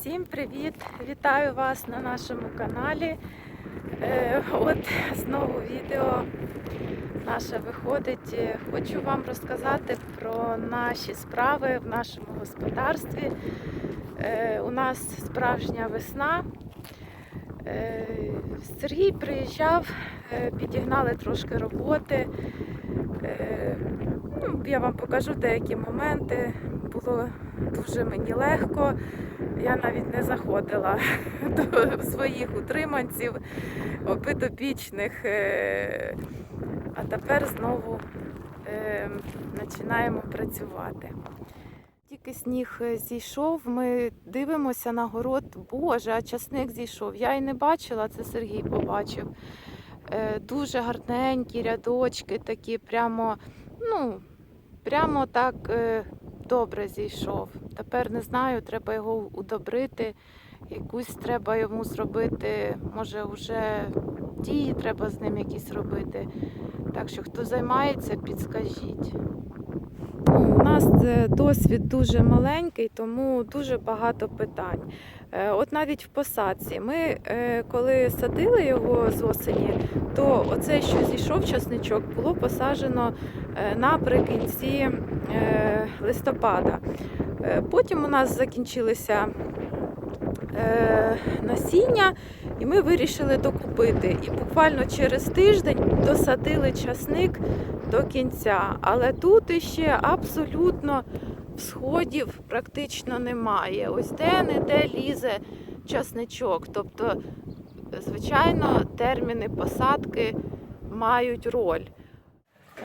Всім привіт! Вітаю вас на нашому каналі. Е, От знову відео наше виходить. Хочу вам розказати про наші справи в нашому господарстві. Е, У нас справжня весна. Е, Сергій приїжджав, е, підігнали трошки роботи. Е, ну, Я вам покажу деякі моменти. Було дуже мені легко. Я навіть не заходила до своїх утриманців, підопічних. е, А тепер знову е, починаємо працювати. Тільки сніг е, зійшов, ми дивимося на город. Боже, а часник зійшов. Я і не бачила, це Сергій побачив. Дуже гарненькі рядочки, такі прямо, ну, прямо так добре зійшов. Тепер не знаю, треба його удобрити. Якусь треба йому зробити, може вже дії треба з ним якісь робити. Так що хто займається, підскажіть. У нас е, досвід дуже маленький, тому дуже багато питань. Е, От навіть в посадці. Ми е, коли садили його з осені, то оце, що зійшов часничок, було посаджено е, наприкінці листопада. Потім у нас закінчилися насіння, і ми вирішили докупити. І буквально через тиждень досадили часник до кінця. Але тут іще абсолютно всходів практично немає. Ось де-не-де лізе часничок. Тобто, звичайно, терміни посадки мають роль.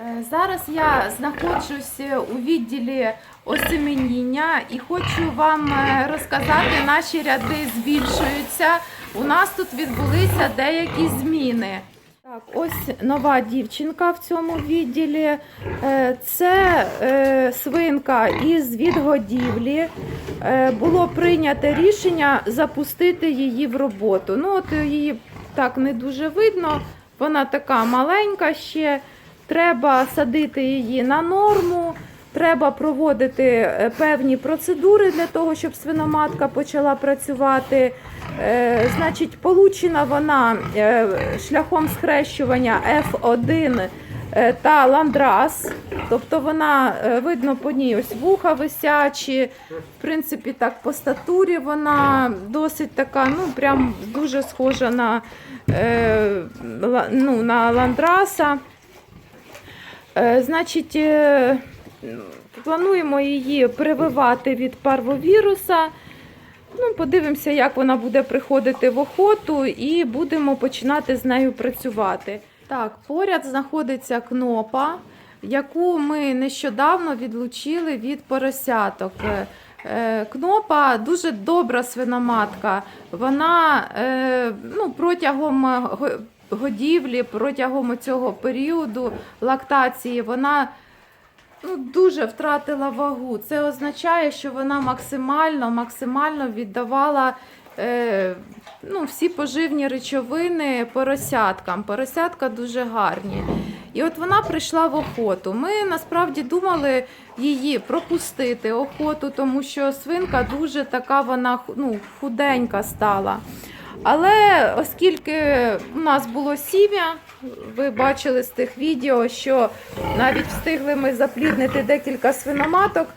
Е, Зараз я знаходжусь у відділі осеменіння і хочу вам е, розказати, наші ряди збільшуються. У нас тут відбулися деякі зміни. Так, ось нова дівчинка в цьому відділі. Е, Це е, свинка із відгодівлі. Е, Було прийнято рішення запустити її в роботу. Ну, от її так не дуже видно. Вона така маленька ще. Треба садити її на норму, треба проводити е, певні процедури для того, щоб свиноматка почала працювати. Е, Значить, получена вона е, шляхом схрещування F1 е, та ландрас. Тобто вона видно по ній ось вуха висячі. В принципі, так по статурі вона досить така, ну прям дуже схожа на, ну, на ландраса. Значить, плануємо її прививати від парвовіруса. Ну, подивимося, як вона буде приходити в охоту, і будемо починати з нею працювати. Так, поряд знаходиться кнопа, яку ми нещодавно відлучили від поросяток. Е, е, Кнопа дуже добра свиноматка. Вона е, ну, протягом годівлі, протягом цього періоду лактації, вона ну, дуже втратила вагу. Це означає, що вона максимально, максимально віддавала е, ну, всі поживні речовини поросяткам. Поросятка дуже гарні. І от вона прийшла в охоту. Ми насправді думали її пропустити охоту, тому що свинка дуже така вона ну, худенька стала. Але оскільки у нас було сім'я, ви бачили з тих відео, що навіть встигли ми запліднити декілька свиноматок,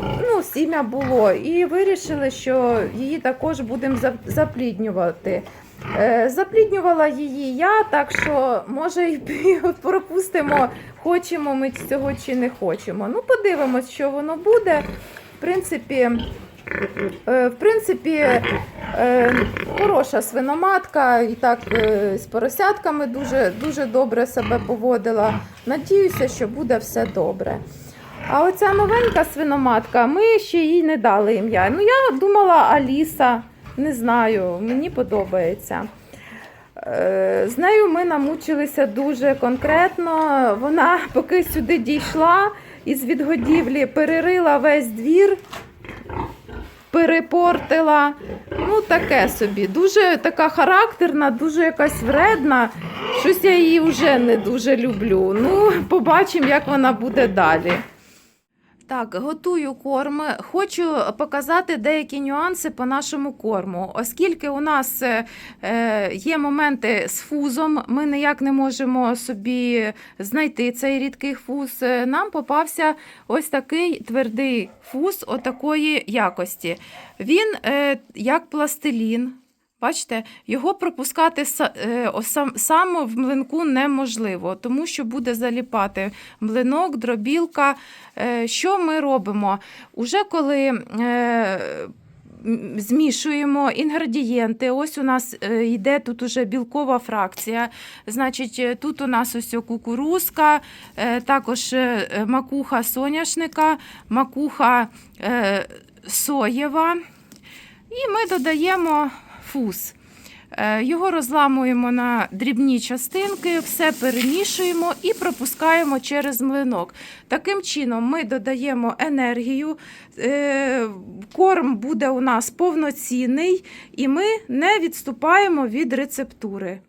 ну, сім'я було, і вирішили, що її також будемо запліднювати. Е, Запліднювала її я, так що може і пропустимо, хочемо ми цього чи не хочемо. Ну, подивимось, що воно буде. В принципі, в принципі, е, хороша свиноматка, і так е, з поросятками дуже, дуже добре себе поводила. Надіюся, що буде все добре. А оця новенька свиноматка, ми ще їй не дали ім'я. Ну, я думала Аліса, не знаю, мені подобається. Е, З нею ми намучилися дуже конкретно. Вона поки сюди дійшла із відгодівлі, перерила весь двір, перепортила. Ну, таке собі. Дуже така характерна, дуже якась вредна. Щось я її вже не дуже люблю. Ну, побачимо, як вона буде далі. Так, готую корм. Хочу показати деякі нюанси по нашому корму. Оскільки у нас е, е, є моменти з фузом, ми ніяк не можемо собі знайти цей рідкий фуз. е, Нам попався ось такий твердий фуз отакої якості. Він як пластилін. Бачите, його пропускати е, сам, сам в млинку неможливо, тому що буде заліпати млинок, дробілка. Е, Що ми робимо? Уже коли е, змішуємо інгредієнти, ось у нас йде тут уже білкова фракція. Значить, тут у нас ось кукурузка, також макуха соняшника, макуха соєва. І ми додаємо фуз. Е, Його розламуємо на дрібні частинки, все перемішуємо і пропускаємо через млинок. Таким чином ми додаємо енергію, е, корм буде у нас повноцінний, і ми не відступаємо від рецептури.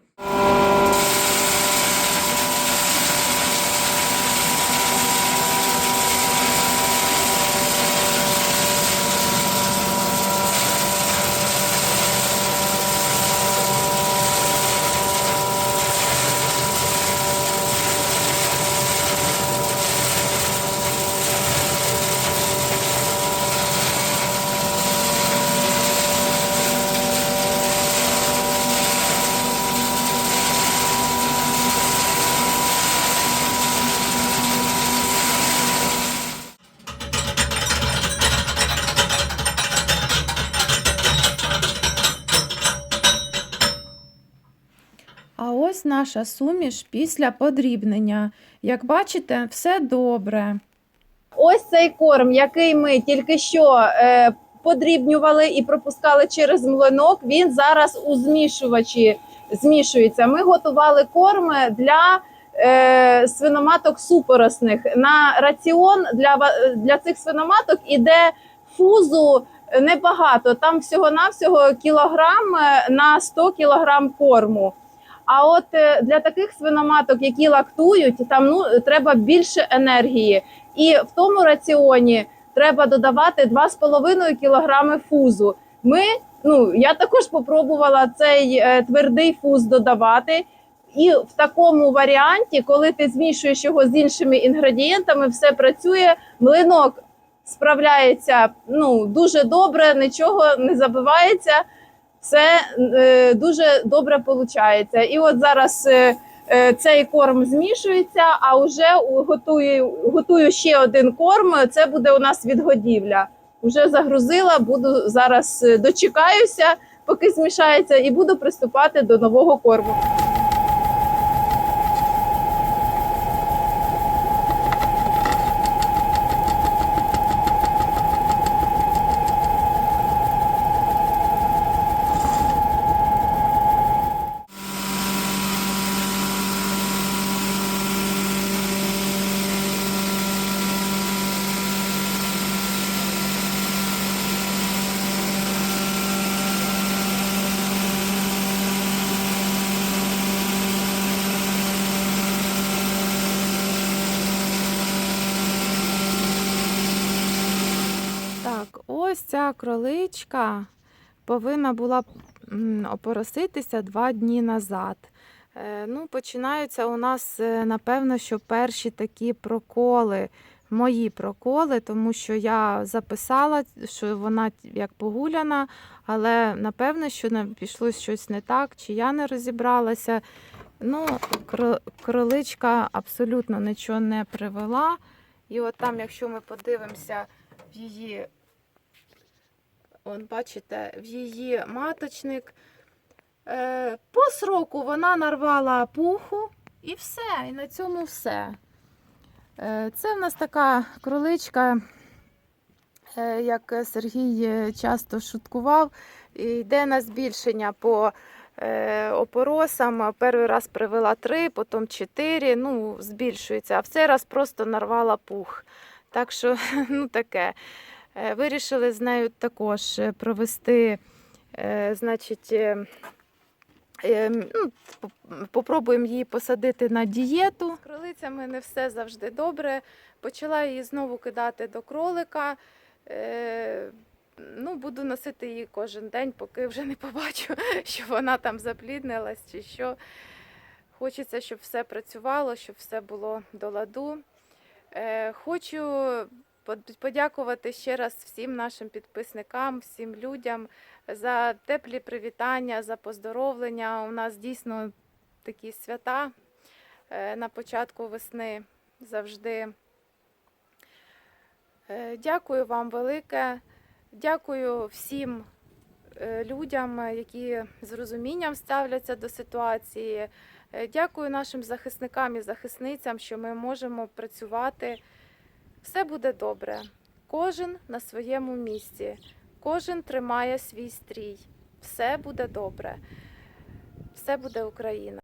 А ось наша суміш після подрібнення. Як бачите, все добре. Ось цей корм, який ми тільки що е, подрібнювали і пропускали через млинок, він зараз у змішувачі змішується. Ми готували корм для е, свиноматок супоросних. На раціон для, для цих свиноматок іде фузу небагато. Там всього-навсього кілограм е, на 100 кілограм корму. А от е, для таких свиноматок, які лактують, там ну треба більше енергії. І в тому раціоні треба додавати 2,5 кілограми фузу. Ми, ну я також попробувала цей е, твердий фуз додавати. І в такому варіанті, коли ти змішуєш його з іншими інгредієнтами, все працює. Млинок справляється ну дуже добре, нічого не забивається. Все е, дуже добре виходить. І от зараз е, е, цей корм змішується, а вже готую, готую ще один корм. Це буде у нас відгодівля. Вже загрузила, буду зараз е, дочекаюся, поки змішається, і буду приступати до нового корму. Так, ось ця кроличка повинна була опороситися два дні назад. Е, Ну, починаються у нас, е, напевно, що перші такі проколи, мої проколи, тому що я записала, що вона як погуляна, але напевно, що пішло щось не так, чи я не розібралася. Ну, кроличка абсолютно нічого не привела. І от там, якщо ми подивимося в її Он, бачите, в її маточник. Е, по сроку вона нарвала пуху і все, і на цьому все. Е, це в нас така кроличка, е, як Сергій часто шуткував, йде на збільшення по опоросам. Перший раз привела три, потім чотири, ну, збільшується, а в цей раз просто нарвала пух. Так що, ну таке. Е, Вирішили з нею також е, провести, е, значить, ну, Попробуємо її посадити на дієту. З кролицями не все завжди добре. Почала її знову кидати до кролика. Ну, буду носити її кожен день, поки вже не побачу, що вона там запліднилась чи що. Хочеться, щоб все працювало, щоб все було до ладу. Хочу подякувати ще раз всім нашим підписникам, всім людям за теплі привітання, за поздоровлення. У нас дійсно такі свята е, на початку весни завжди. Е, Дякую вам велике. Дякую всім е, людям, які з розумінням ставляться до ситуації. Дякую нашим захисникам і захисницям, що ми можемо працювати. Все буде добре. Кожен на своєму місці, кожен тримає свій стрій. Все буде добре. Все буде Україна.